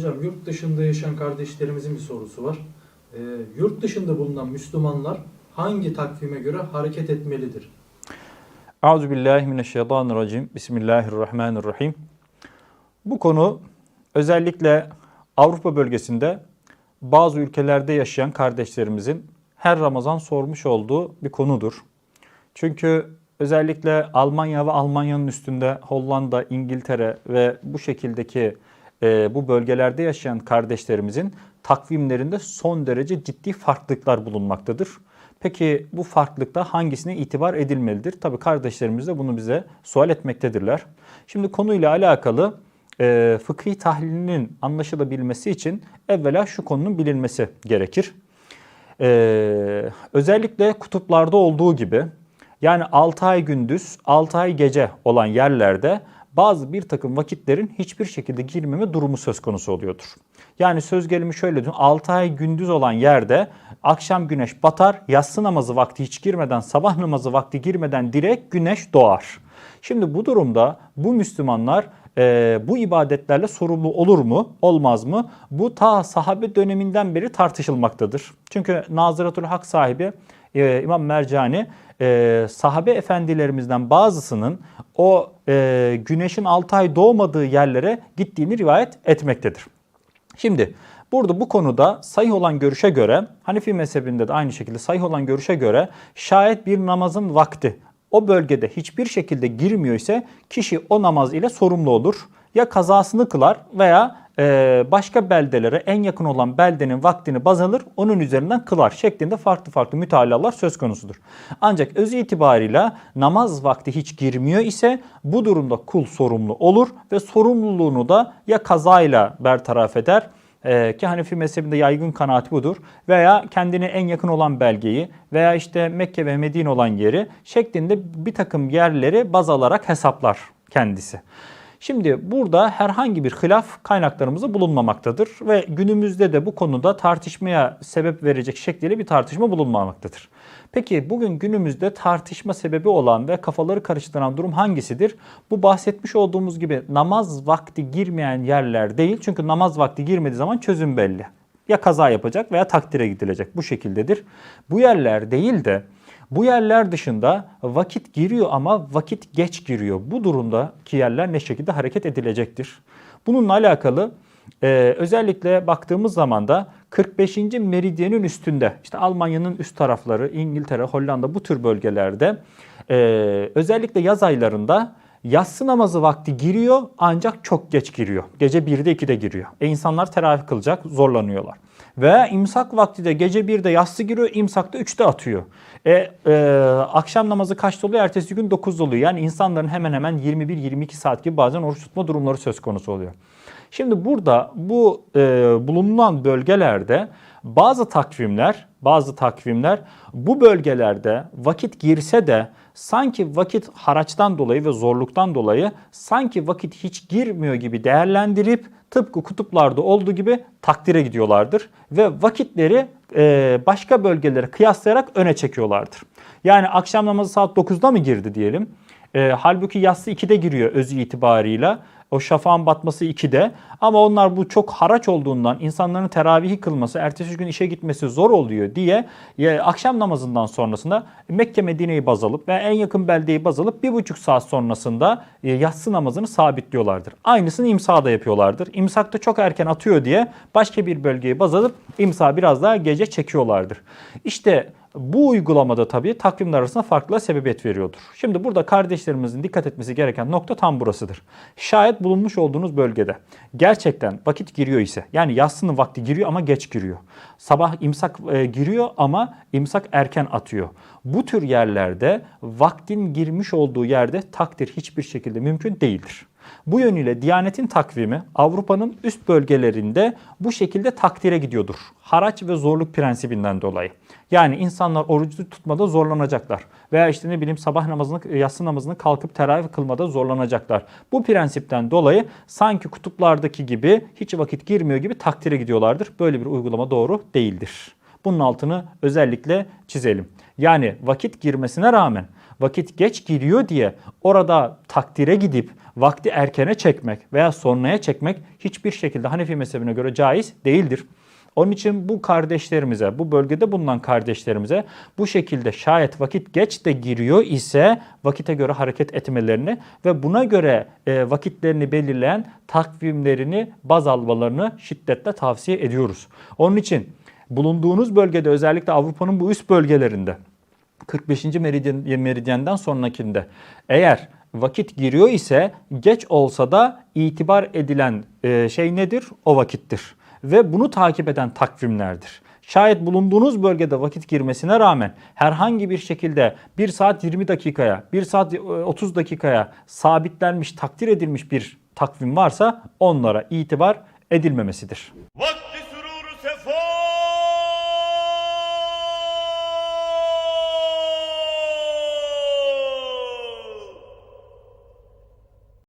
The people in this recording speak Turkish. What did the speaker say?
Hocam yurt dışında yaşayan kardeşlerimizin bir sorusu var. Ee, yurt dışında bulunan Müslümanlar hangi takvime göre hareket etmelidir? Euzubillahimineşşeytanirracim. Bismillahirrahmanirrahim. Bu konu özellikle Avrupa bölgesinde bazı ülkelerde yaşayan kardeşlerimizin her Ramazan sormuş olduğu bir konudur. Çünkü özellikle Almanya ve Almanya'nın üstünde Hollanda, İngiltere ve bu şekildeki e, bu bölgelerde yaşayan kardeşlerimizin takvimlerinde son derece ciddi farklılıklar bulunmaktadır. Peki bu farklılıkta hangisine itibar edilmelidir? Tabi kardeşlerimiz de bunu bize sual etmektedirler. Şimdi konuyla alakalı e, fıkhi tahlilinin anlaşılabilmesi için evvela şu konunun bilinmesi gerekir. E, özellikle kutuplarda olduğu gibi yani 6 ay gündüz, 6 ay gece olan yerlerde bazı bir takım vakitlerin hiçbir şekilde girmeme durumu söz konusu oluyordur. Yani söz gelimi şöyle düşün. 6 ay gündüz olan yerde akşam güneş batar, yatsı namazı vakti hiç girmeden, sabah namazı vakti girmeden direkt güneş doğar. Şimdi bu durumda bu Müslümanlar e, bu ibadetlerle sorumlu olur mu, olmaz mı? Bu ta sahabe döneminden beri tartışılmaktadır. Çünkü Nazıratul Hak sahibi e, İmam Mercani e, sahabe efendilerimizden bazısının o e, güneşin 6 ay doğmadığı yerlere gittiğini rivayet etmektedir. Şimdi burada bu konuda sayı olan görüşe göre Hanefi mezhebinde de aynı şekilde sayı olan görüşe göre şayet bir namazın vakti o bölgede hiçbir şekilde girmiyor ise kişi o namaz ile sorumlu olur. Ya kazasını kılar veya başka beldelere en yakın olan beldenin vaktini baz alır onun üzerinden kılar şeklinde farklı farklı mütalalar söz konusudur. Ancak öz itibarıyla namaz vakti hiç girmiyor ise bu durumda kul sorumlu olur ve sorumluluğunu da ya kazayla bertaraf eder ee, ki Hanefi mezhebinde yaygın kanaat budur. Veya kendine en yakın olan belgeyi veya işte Mekke ve Medine olan yeri şeklinde bir takım yerleri baz alarak hesaplar kendisi. Şimdi burada herhangi bir hilaf kaynaklarımızda bulunmamaktadır ve günümüzde de bu konuda tartışmaya sebep verecek şekliyle bir tartışma bulunmamaktadır. Peki bugün günümüzde tartışma sebebi olan ve kafaları karıştıran durum hangisidir? Bu bahsetmiş olduğumuz gibi namaz vakti girmeyen yerler değil. Çünkü namaz vakti girmediği zaman çözüm belli. Ya kaza yapacak veya takdire gidilecek. Bu şekildedir. Bu yerler değil de bu yerler dışında vakit giriyor ama vakit geç giriyor. Bu durumdaki yerler ne şekilde hareket edilecektir? Bununla alakalı e, özellikle baktığımız zaman da 45. meridyenin üstünde işte Almanya'nın üst tarafları, İngiltere, Hollanda bu tür bölgelerde e, özellikle yaz aylarında yatsı namazı vakti giriyor ancak çok geç giriyor. Gece 1'de 2'de giriyor. E insanlar teravih kılacak zorlanıyorlar. Veya imsak vakti de gece 1'de yatsı giriyor, imsakta 3'te atıyor. E, e, akşam namazı kaçta oluyor? Ertesi gün 9'da oluyor. Yani insanların hemen hemen 21-22 saat gibi bazen oruç tutma durumları söz konusu oluyor. Şimdi burada bu e, bulunan bölgelerde bazı takvimler, bazı takvimler bu bölgelerde vakit girse de sanki vakit haraçtan dolayı ve zorluktan dolayı sanki vakit hiç girmiyor gibi değerlendirip tıpkı kutuplarda olduğu gibi takdire gidiyorlardır ve vakitleri e, başka bölgelere kıyaslayarak öne çekiyorlardır. Yani akşam namazı saat 9'da mı girdi diyelim. E, halbuki yatsı 2'de giriyor özü itibarıyla. O şafağın batması 2'de. Ama onlar bu çok haraç olduğundan insanların teravihi kılması, ertesi gün işe gitmesi zor oluyor diye ya, akşam namazından sonrasında Mekke Medine'yi baz alıp ve en yakın beldeyi baz alıp bir buçuk saat sonrasında e, yatsı namazını sabitliyorlardır. Aynısını imsada yapıyorlardır. İmsakta çok erken atıyor diye başka bir bölgeyi baz alıp imsa biraz daha gece çekiyorlardır. İşte bu uygulamada tabii takvimler arasında farklı sebebiyet veriyordur. Şimdi burada kardeşlerimizin dikkat etmesi gereken nokta tam burasıdır. Şayet bulunmuş olduğunuz bölgede gerçekten vakit giriyor ise yani yatsının vakti giriyor ama geç giriyor. Sabah imsak e, giriyor ama imsak erken atıyor. Bu tür yerlerde vaktin girmiş olduğu yerde takdir hiçbir şekilde mümkün değildir. Bu yönüyle Diyanet'in takvimi Avrupa'nın üst bölgelerinde bu şekilde takdire gidiyordur. Haraç ve zorluk prensibinden dolayı. Yani insanlar orucu tutmada zorlanacaklar. Veya işte ne bileyim sabah namazını, yatsı namazını kalkıp teravih kılmada zorlanacaklar. Bu prensipten dolayı sanki kutuplardaki gibi hiç vakit girmiyor gibi takdire gidiyorlardır. Böyle bir uygulama doğru değildir. Bunun altını özellikle çizelim. Yani vakit girmesine rağmen vakit geç giriyor diye orada takdire gidip vakti erkene çekmek veya sonraya çekmek hiçbir şekilde Hanefi mezhebine göre caiz değildir. Onun için bu kardeşlerimize, bu bölgede bulunan kardeşlerimize bu şekilde şayet vakit geç de giriyor ise vakite göre hareket etmelerini ve buna göre e, vakitlerini belirleyen takvimlerini baz almalarını şiddetle tavsiye ediyoruz. Onun için bulunduğunuz bölgede özellikle Avrupa'nın bu üst bölgelerinde 45. meridyen, meridyenden sonrakinde eğer vakit giriyor ise geç olsa da itibar edilen e, şey nedir? O vakittir. Ve bunu takip eden takvimlerdir. Şayet bulunduğunuz bölgede vakit girmesine rağmen herhangi bir şekilde 1 saat 20 dakikaya, 1 saat e, 30 dakikaya sabitlenmiş, takdir edilmiş bir takvim varsa onlara itibar edilmemesidir. Vay